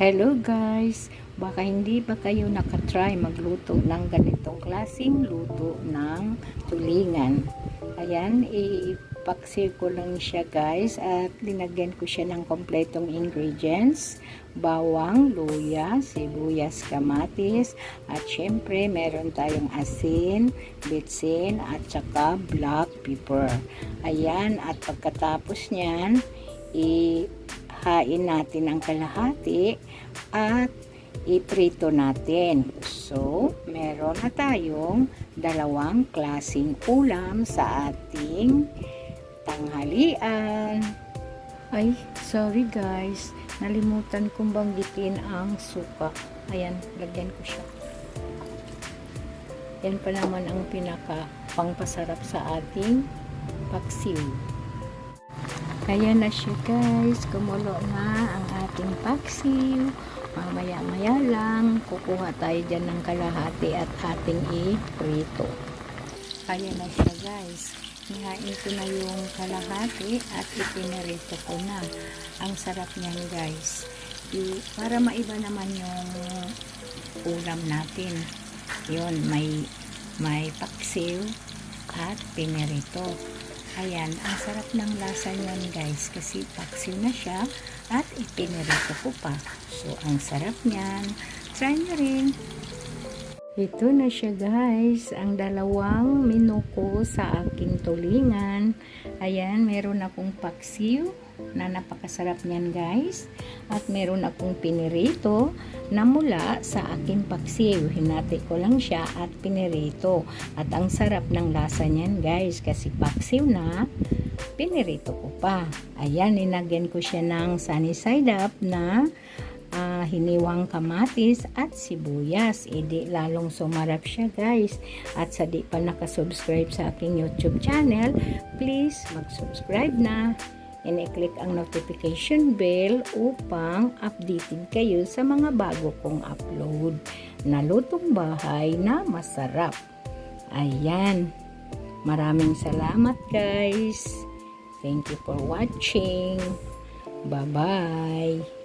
Hello guys! Baka hindi ba kayo nakatry magluto ng ganitong klaseng luto ng tulingan. Ayan, ipaksir ko lang siya guys at linagyan ko siya ng kompletong ingredients. Bawang, luya, sibuyas, kamatis at syempre meron tayong asin, bitsin at saka black pepper. Ayan, at pagkatapos niyan, ihain natin ang kalahati at iprito natin. So, meron na tayong dalawang klasing ulam sa ating tanghalian. Ay, sorry guys. Nalimutan kong banggitin ang suka. Ayan, lagyan ko siya. Yan pa naman ang pinaka pangpasarap sa ating paksiw. Kaya na siya guys, kumulo na ang ating paksiw. Mamaya-maya lang, kukuha tayo dyan ng kalahati at ating i-prito. Kaya na siya guys. Nihain ko na yung kalahati at ipinirito ko na. Ang sarap niyan guys. I, para maiba naman yung ulam natin. Yun, may, may paksiw at pinirito. Ayan, ang sarap ng lasa niyan guys kasi paksiw na siya at ipinirito ko pa. So, ang sarap niyan. Try nyo rin. Ito na siya guys, ang dalawang menu ko sa aking tulingan. Ayan, meron akong paksiw na napakasarap niyan guys. At meron akong pinirito na mula sa aking paksiw. Hinati ko lang siya at pinirito. At ang sarap ng lasa niyan guys kasi paksiw na pinirito ko pa. Ayan, ninagyan ko siya ng sunny side up na ah, hiniwang kamatis at sibuyas. Edi lalong sumarap siya guys. At sa di pa nakasubscribe sa aking YouTube channel, please mag-subscribe na. And i-click ang notification bell upang updated kayo sa mga bago kong upload na lutong bahay na masarap. Ayan. Maraming salamat guys. Thank you for watching. Bye-bye.